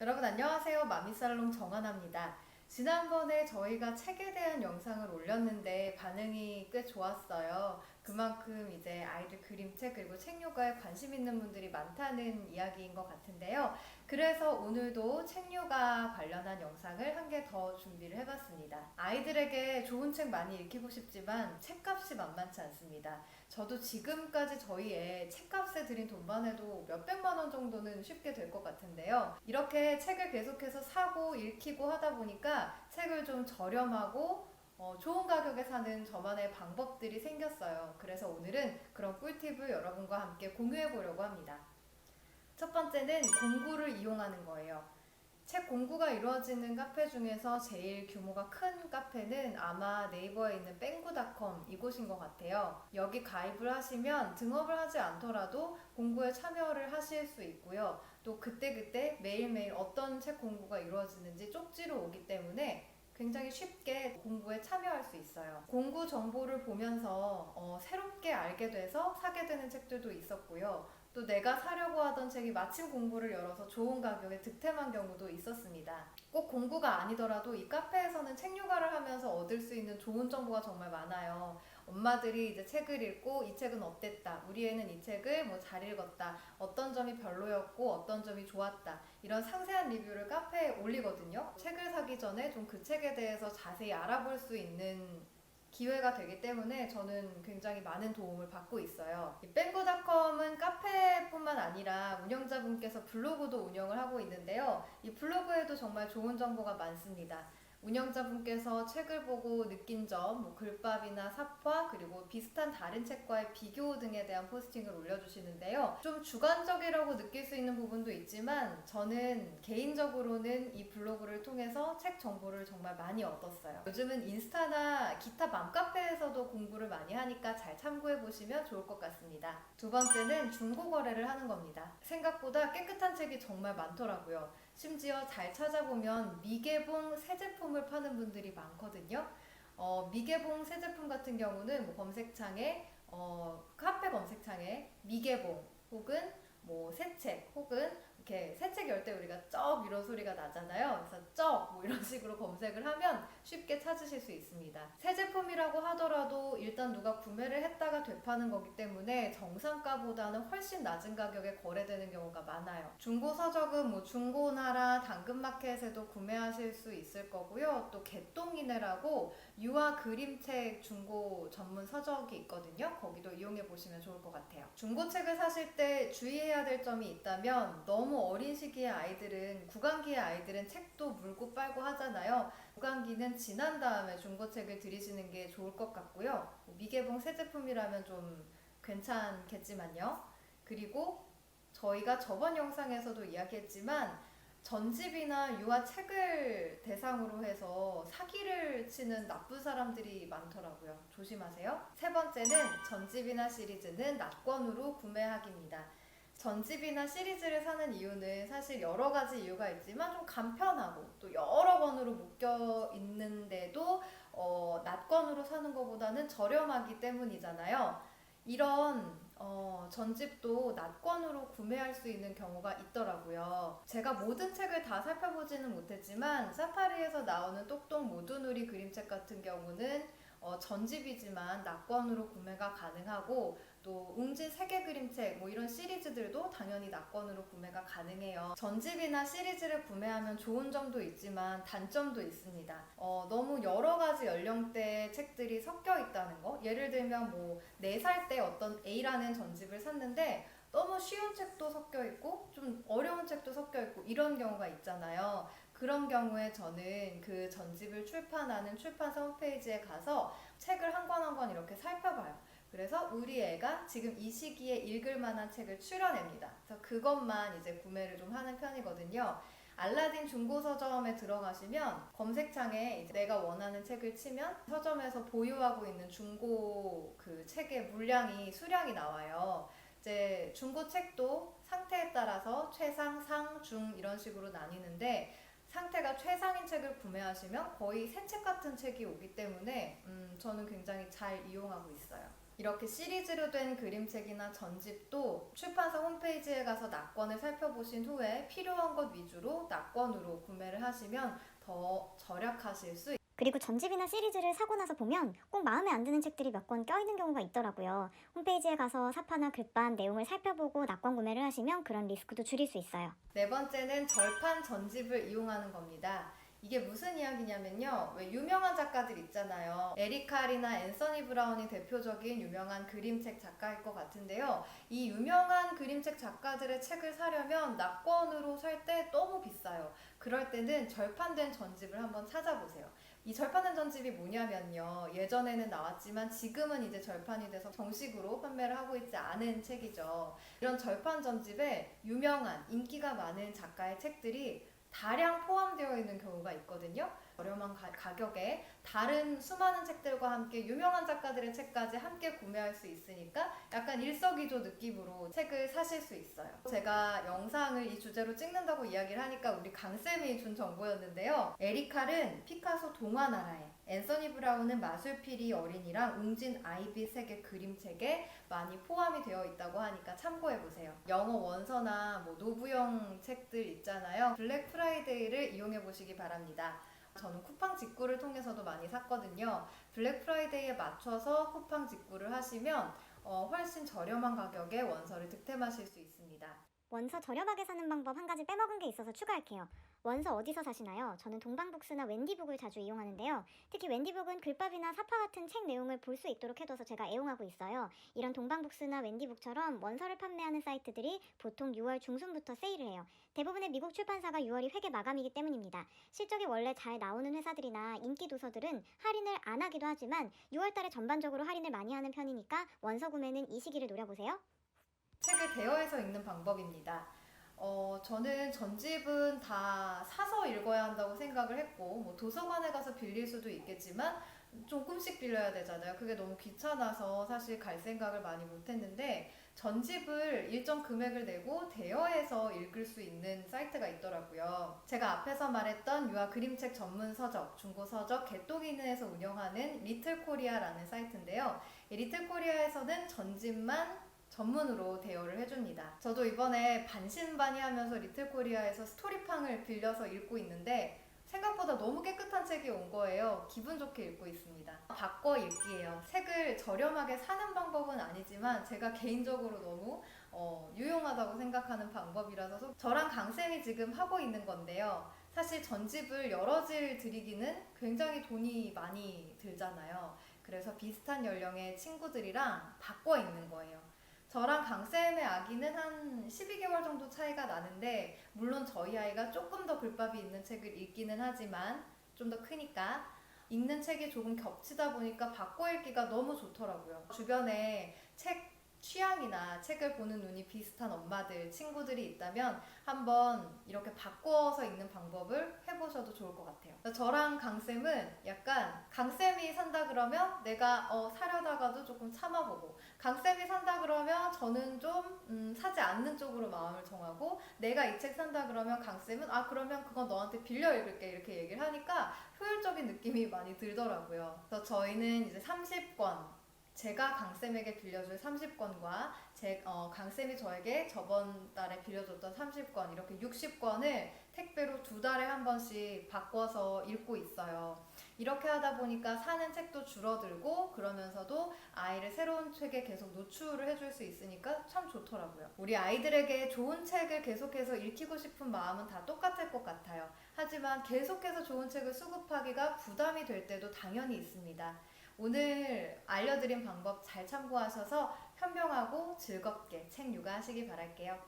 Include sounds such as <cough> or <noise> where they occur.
여러분 안녕하세요. 마미살롱 정하나입니다. 지난번에 저희가 책에 대한 영상을 올렸는데 반응이 꽤 좋았어요. 그만큼 이제 아이들 그림책 그리고 책 요가에 관심 있는 분들이 많다는 이야기인 것 같은데요. 그래서 오늘도 책요가 관련한 영상을 한 개 더 준비를 해봤습니다. 아이들에게 좋은 책 많이 읽히고 싶지만 책값이 만만치 않습니다. 저도 지금까지 저희 애 책값에 들인 돈만 해도 몇백만 원 정도는 쉽게 될 것 같은데요. 이렇게 책을 계속해서 사고 읽히고 하다 보니까 책을 좀 저렴하고 어, 좋은 가격에 사는 저만의 방법들이 생겼어요. 그래서 오늘은 그런 꿀팁을 여러분과 함께 공유해 보려고 합니다. 첫 번째는 공구를 이용하는 거예요. 책 공구가 이루어지는 카페 중에서 제일 규모가 큰 카페는 아마 네이버에 있는 뺑구닷컴 이곳인 것 같아요. 여기 가입을 하시면 등업을 하지 않더라도 공구에 참여를 하실 수 있고요. 또 그때그때 매일매일 어떤 책 공구가 이루어지는지 쪽지로 오기 때문에 굉장히 쉽게 공부에 참여할 수 있어요. 공부 정보를 보면서 어, 새롭게 알게 돼서 사게 되는 책들도 있었고요. 또 내가 사려고 하던 책이 마침 공부를 열어서 좋은 가격에 득템한 경우도 있었습니다. 꼭 공부가 아니더라도 이 카페에서는 책 요가를 하면서 얻을 수 있는 좋은 정보가 정말 많아요. 엄마들이 이제 책을 읽고 이 책은 어땠다. 우리 애는 이 책을 뭐 잘 읽었다. 어떤 점이 별로였고 어떤 점이 좋았다. 이런 상세한 리뷰를 카페에 올리거든요. 책을 사기 전에 좀 그 책에 대해서 자세히 알아볼 수 있는 기회가 되기 때문에 저는 굉장히 많은 도움을 받고 있어요. 이 뺑고닷컴은 카페뿐만 아니라 운영자분께서 블로그도 운영을 하고 있는데요. 이 블로그에도 정말 좋은 정보가 많습니다. 운영자분께서 책을 보고 느낀 점, 뭐 글밥이나 삽화, 그리고 비슷한 다른 책과의 비교 등에 대한 포스팅을 올려주시는데요. 좀 주관적이라고 느낄 수 있는 부분도 있지만 저는 개인적으로는 이 블로그를 통해서 책 정보를 정말 많이 얻었어요. 요즘은 인스타나 기타 맘카페에서도 공부를 많이 하니까 잘 참고해 보시면 좋을 것 같습니다. 두 번째는 중고 거래를 하는 겁니다. 생각보다 깨끗한 책이 정말 많더라고요. 심지어 잘 찾아보면 미개봉 새 제품을 파는 분들이 많거든요. 어, 미개봉 새 제품 같은 경우는 뭐 검색창에 어, 카페 검색창에 미개봉 혹은 뭐 새책 혹은 이렇게 새책 열 때 우리가 쩍 이런 소리가 나잖아요. 그래서 쩍 뭐 이런 <laughs> 식으로 검색을 하면 쉽게 찾으실 수 있습니다. 새 제품이라고 하더라도 일단 누가 구매를 했다가 되파는 거기 때문에 정상가보다는 훨씬 낮은 가격에 거래되는 경우가 많아요. 중고 서적은 뭐 중고나라 당근마켓에도 구매하실 수 있을 거고요. 또 개똥이네라고 유아 그림책 중고 전문 서적이 있거든요. 거기도 이용해 보시면 좋을 것 같아요. 중고책을 사실 때 주의해야 될 점이 있다면 너무 어린 시기의 아이들은 구강기의 아이들은 책도 물고 빨고 하잖아요. 구강기는 지난 다음에 중고책을 들이시는 게 좋을 것 같고요. 미개봉 새 제품이라면 좀 괜찮겠지만요. 그리고 저희가 저번 영상에서도 이야기했지만 전집이나 유아 책을 대상으로 해서 사기를 치는 나쁜 사람들이 많더라고요. 조심하세요. 세 번째는 전집이나 시리즈는 낙권으로 구매하기입니다. 전집이나 시리즈를 사는 이유는 사실 여러 가지 이유가 있지만 좀 간편하고 또 여러 권으로 묶여 있는데도 어, 낫권으로 사는 것보다는 저렴하기 때문이잖아요. 이런 어, 전집도 낫권으로 구매할 수 있는 경우가 있더라고요. 제가 모든 책을 다 살펴보지는 못했지만 사파리에서 나오는 똑똑 모두누리 그림책 같은 경우는 어, 전집이지만 낙권으로 구매가 가능하고 또 웅진 세계 그림책 뭐 이런 시리즈들도 당연히 낙권으로 구매가 가능해요. 전집이나 시리즈를 구매하면 좋은 점도 있지만 단점도 있습니다. 어, 너무 여러 가지 연령대의 책들이 섞여 있다는 거. 예를 들면 뭐 4살 때 어떤 A라는 전집을 샀는데 너무 쉬운 책도 섞여 있고 좀 어려운 책도 섞여 있고 이런 경우가 있잖아요. 그런 경우에 저는 그 전집을 출판하는 출판사 홈페이지에 가서 책을 한 권 한 권 이렇게 살펴봐요. 그래서 우리 애가 지금 이 시기에 읽을 만한 책을 추려냅니다. 그래서 그것만 이제 구매를 좀 하는 편이거든요. 알라딘 중고 서점에 들어가시면 검색창에 내가 원하는 책을 치면 서점에서 보유하고 있는 중고 그 책의 물량이 수량이 나와요. 이제 중고 책도 상태에 따라서 최상, 상, 중 이런 식으로 나뉘는데 상태가 최상인 책을 구매하시면 거의 새 책 같은 책이 오기 때문에 음, 저는 굉장히 잘 이용하고 있어요. 이렇게 시리즈로 된 그림책이나 전집도 출판사 홈페이지에 가서 낙권을 살펴보신 후에 필요한 것 위주로 낙권으로 구매를 하시면 더 절약하실 수 그리고 전집이나 시리즈를 사고 나서 보면 꼭 마음에 안 드는 책들이 몇 권 껴있는 경우가 있더라고요. 홈페이지에 가서 사파나 글반 내용을 살펴보고 낙권 구매를 하시면 그런 리스크도 줄일 수 있어요. 네 번째는 절판 전집을 이용하는 겁니다. 이게 무슨 이야기냐면요. 왜 유명한 작가들 있잖아요. 에리카리나 앤서니 브라운이 대표적인 유명한 그림책 작가일 것 같은데요. 이 유명한 그림책 작가들의 책을 사려면 낙권으로 살 때 너무 비싸요. 그럴 때는 절판된 전집을 한번 찾아보세요. 이 절판된 전집이 뭐냐면요. 예전에는 나왔지만 지금은 이제 절판이 돼서 정식으로 판매를 하고 있지 않은 책이죠. 이런 절판 전집에 유명한 인기가 많은 작가의 책들이 다량 포함되어 있는 경우 가 있거든요. 저렴한 가, 가격에 다른 수많은 책들과 함께 유명한 작가들의 책까지 함께 구매할 수 있으니까 약간 일석이조 느낌으로 책을 사실 수 있어요. 제가 영상을 이 주제로 찍는다고 이야기를 하니까 우리 강쌤이 준 정보였는데요. 에리칼은 피카소 동화 나라에, 앤서니 브라운은 마술피리 어린이랑 웅진 아이비 세계 그림책에 많이 포함이 되어 있다고 하니까 참고해 보세요. 영어 원서나 뭐 노부영 책들 있잖아요. 블랙 프라이데이를 이용해 보시기 바랍니다. 저는 쿠팡 직구를 통해서도 많이 샀거든요. 블랙 프라이데이에 맞춰서 쿠팡 직구를 하시면 어, 훨씬 저렴한 가격에 원서를 득템하실 수 있습니다. 원서 저렴하게 사는 방법 한 가지 빼먹은 게 있어서 추가할게요. 원서 어디서 사시나요? 저는 동방북스나 웬디북을 자주 이용하는데요. 특히 웬디북은 글밥이나 사파 같은 책 내용을 볼 수 있도록 해둬서 제가 애용하고 있어요. 이런 동방북스나 웬디북처럼 원서를 판매하는 사이트들이 보통 6월 중순부터 세일을 해요. 대부분의 미국 출판사가 6월이 회계 마감이기 때문입니다. 실적이 원래 잘 나오는 회사들이나 인기 도서들은 할인을 안 하기도 하지만 6월 달에 전반적으로 할인을 많이 하는 편이니까 원서 구매는 이 시기를 노려보세요. 책을 대여해서 읽는 방법입니다. 어, 저는 전집은 다 사서 읽어야 한다고 생각을 했고, 뭐 도서관에 가서 빌릴 수도 있겠지만, 조금씩 빌려야 되잖아요. 그게 너무 귀찮아서 사실 갈 생각을 많이 못 했는데, 전집을 일정 금액을 내고 대여해서 읽을 수 있는 사이트가 있더라고요. 제가 앞에서 말했던 유아 그림책 전문 서적, 중고 서적 개똥이는에서 운영하는 리틀 코리아라는 사이트인데요. 이 리틀 코리아에서는 전집만 전문으로 대여를 해줍니다. 저도 이번에 반신반의하면서 리틀 코리아에서 스토리팡을 빌려서 읽고 있는데 생각보다 너무 깨끗한 책이 온 거예요. 기분 좋게 읽고 있습니다. 바꿔 읽기예요. 책을 저렴하게 사는 방법은 아니지만 제가 개인적으로 너무 어, 유용하다고 생각하는 방법이라서 저랑 강쌤이 지금 하고 있는 건데요. 사실 전집을 여러 질 드리기는 굉장히 돈이 많이 들잖아요. 그래서 비슷한 연령의 친구들이랑 바꿔 읽는 거예요. 저랑 강쌤의 아기는 한 12개월 정도 차이가 나는데 물론 저희 아이가 조금 더 글밥이 있는 책을 읽기는 하지만 좀 더 크니까 읽는 책이 조금 겹치다 보니까 바꿔 읽기가 너무 좋더라고요. 주변에 책 취향이나 책을 보는 눈이 비슷한 엄마들, 친구들이 있다면 한번 이렇게 바꿔서 읽는 방법을 해보셔도 좋을 것 같아요. 저랑 강쌤은 약간 강쌤이 산다 그러면 내가 어, 사려다가도 조금 참아보고 강쌤이 산다 그러면 저는 좀 음, 사지 않는 쪽으로 마음을 정하고 내가 이 책 산다 그러면 강쌤은 아 그러면 그건 너한테 빌려 읽을게 이렇게 얘기를 하니까 효율적인 느낌이 많이 들더라고요. 그래서 저희는 이제 30권 제가 강쌤에게 빌려줄 30권과 제, 어, 강쌤이 저에게 저번 달에 빌려줬던 30권 이렇게 60권을 택배로 두 달에 한 번씩 바꿔서 읽고 있어요. 이렇게 하다 보니까 사는 책도 줄어들고 그러면서도 아이를 새로운 책에 계속 노출을 해줄 수 있으니까 참 좋더라고요. 우리 아이들에게 좋은 책을 계속해서 읽히고 싶은 마음은 다 똑같을 것 같아요. 하지만 계속해서 좋은 책을 수급하기가 부담이 될 때도 당연히 있습니다. 오늘 알려드린 방법 잘 참고하셔서 현명하고 즐겁게 책 육아하시기 바랄게요.